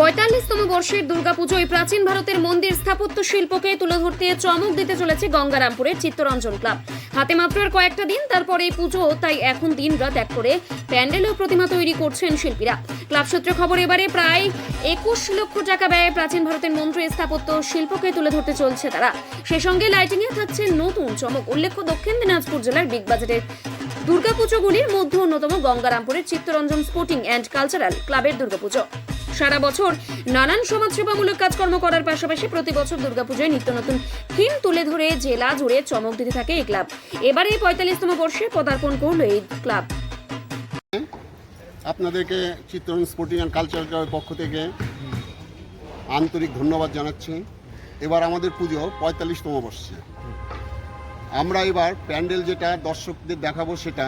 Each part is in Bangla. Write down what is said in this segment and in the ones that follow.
পঁয়তাল্লিশতম বর্ষের দুর্গাপুজো এই প্রাচীন ভারতের মন্দির স্থাপত্য শিল্পকে তুলে ধরতে চমক দিতে চলেছে গঙ্গারামপুরের চিত্তরঞ্জন ক্লাব। হাতে মাত্র আর কয়েকটা দিন, তারপরে এই পুজো, তাই এখন দিন রাত এক করে প্যান্ডেল ও প্রতিমা তৈরি করছেন শিল্পীরা। ক্লাব সূত্রে খবর, এবারে প্রায় একুশ লক্ষ টাকা ব্যয়ে প্রাচীন ভারতের মন্দির স্থাপত্য শিল্পকে তুলে ধরতে চলছে তারা। সেই সঙ্গে লাইটিং লাইটিংয়ে থাকছে নতুন চমক। উল্লেখ্য, দক্ষিণ দিনাজপুর জেলার বিগ বাজারের দুর্গাপুজোগুলির মধ্যে অন্যতম গঙ্গারামপুরের চিত্তরঞ্জন স্পোর্টিং অ্যান্ড কালচারাল ক্লাবের দুর্গাপুজো। সারা বছর নানান সমাজসেবামূলক কাজকর্ম করার পাশাপাশি প্রতি বছর দুর্গাপুজোয় নিত্য নতুন থিম তুলে ধরে জেলা জুড়ে চমক দিতে থাকে এই ক্লাব। এবারে পঁয়তাল্লিশতম বর্ষে পদার্পণ করল এই ক্লাব। আপনাদেরকে চিত্রন স্পোর্টিং অ্যান্ড কালচারাল ক্লাবের পক্ষ থেকে আন্তরিক ধন্যবাদ জানাচ্ছি। এবার আমাদের পুজো পঁয়তাল্লিশতম বর্ষে। আমরা এবার প্যান্ডেল যেটা দর্শকদের দেখাবো সেটা,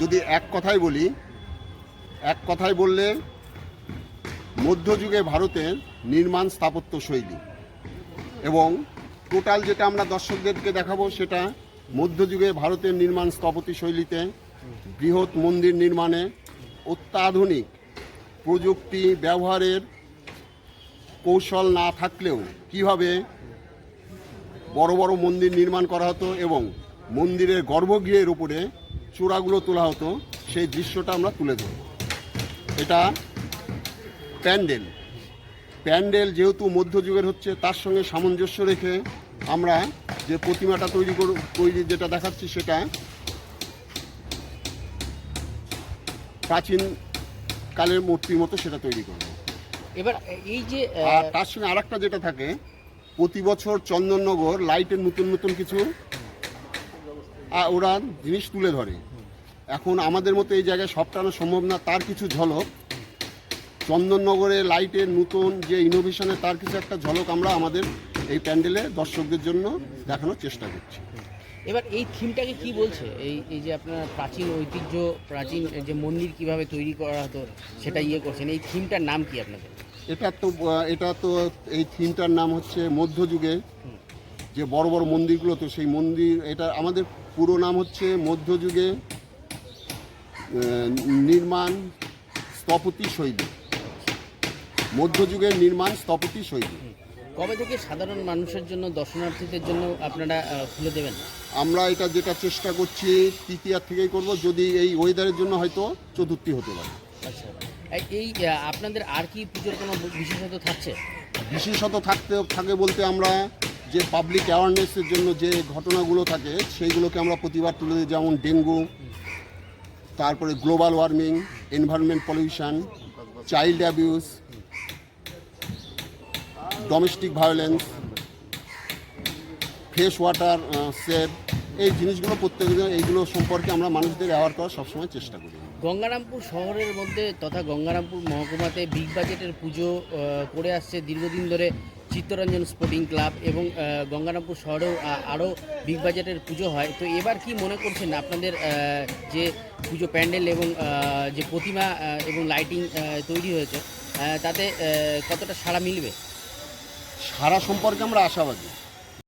যদি এক কথায় বলি, এক কথায় বললে মধ্যযুগে ভারতের নির্মাণ স্থাপত্য শৈলী এবং টোটাল যেটা আমরা দর্শকদেরকে দেখাবো সেটা মধ্যযুগে ভারতের নির্মাণ স্থপতি শৈলীতে বৃহৎ মন্দির নির্মাণে অত্যাধুনিক প্রযুক্তি ব্যবহারের কৌশল না থাকলেও কীভাবে বড় বড় মন্দির নির্মাণ করা হতো এবং মন্দিরের গর্ভগৃহের উপরে চূড়াগুলো তোলা হতো, সেই দৃশ্যটা আমরা তুলে ধরব। এটা প্যান্ডেল। প্যান্ডেল যেহেতু মধ্যযুগের হচ্ছে তার সঙ্গে সামঞ্জস্য রেখে আমরা যে প্রতিমাটা তৈরি কর তৈরি যেটা দেখাচ্ছি সেটা প্রাচীন কালের মূর্তির মতো সেটা তৈরি করব। এবার এই যে আর তার সঙ্গে আরেকটা যেটা থাকে প্রতি বছর চন্দননগর লাইটের নতুন নতুন কিছু ওরা জিনিস তুলে ধরে। এখন আমাদের মতো এই জায়গায় সব টানা সম্ভব না তার কিছু ঝলক। চন্দননগরে লাইটের নতুন যে ইনোভেশনে তার কিছু একটা ঝলক আমরা আমাদের এই প্যান্ডেলে দর্শকদের জন্য দেখানোর চেষ্টা করছি। এবার এই থিমটাকে কি বলছে? এই এই যে আপনার প্রাচীন ঐতিহ্য প্রাচীন যে মন্দির কীভাবে তৈরি করা হতো সেটা ইয়ে করছেন। এই থিমটার নাম কি আপনাদের? এটা তো এটা তো এই থিমটার নাম হচ্ছে মধ্যযুগে। যে বড় বড় মন্দিরগুলো তো সেই মন্দির এটা আমাদের পুরো নাম হচ্ছে মধ্যযুগে নির্মাণ স্থপতি শৈলী। মধ্যযুগের নির্মাণ স্থপতি শৈলী কবে থেকে সাধারণ মানুষের জন্য দর্শনার্থীদের জন্য আপনারা খুলে দেবেন? আমরা এটা যেটা চেষ্টা করছি তৃতীয়ার থেকেই করব যদি এই ওয়েদারের জন্য হয়তো চতুর্থী হতে পারে। আচ্ছা। এই- আপনাদের আর কি পুজোর কোনো বিশেষত থাকছে? বিশেষত থাকতে থাকে বলতে আমরা যে পাবলিক অ্যাওয়ারনেসের জন্য যে ঘটনাগুলো থাকে সেইগুলোকে আমরা প্রতিবার তুলে দিই যেমন ডেঙ্গু তারপরে global warming environment pollution child abuse domestic violence fresh water save এই জিনিসগুলো প্রত্যেকদিন, এইগুলো সম্পর্কে আমরা মানুষদের অ্যাওয়ার করার সবসময় চেষ্টা করি। গঙ্গারামপুর শহরের মধ্যে তথা গঙ্গারামপুর মহকুমাতে বিগ বাজেটের পুজো করে আসছে দীর্ঘদিন ধরে চিত্তরঞ্জন স্পোর্টিং ক্লাব এবং গঙ্গারামপুর শহরেও আরও বিগ বাজেটের পুজো হয়। তো এবার কি মনে করছেন আপনাদের যে পুজো প্যান্ডেল এবং যে প্রতিমা এবং লাইটিং তৈরি হয়েছে তাতে কতটা সাড়া মিলবে? সারা সম্পর্কে আমরা আশাবাদী।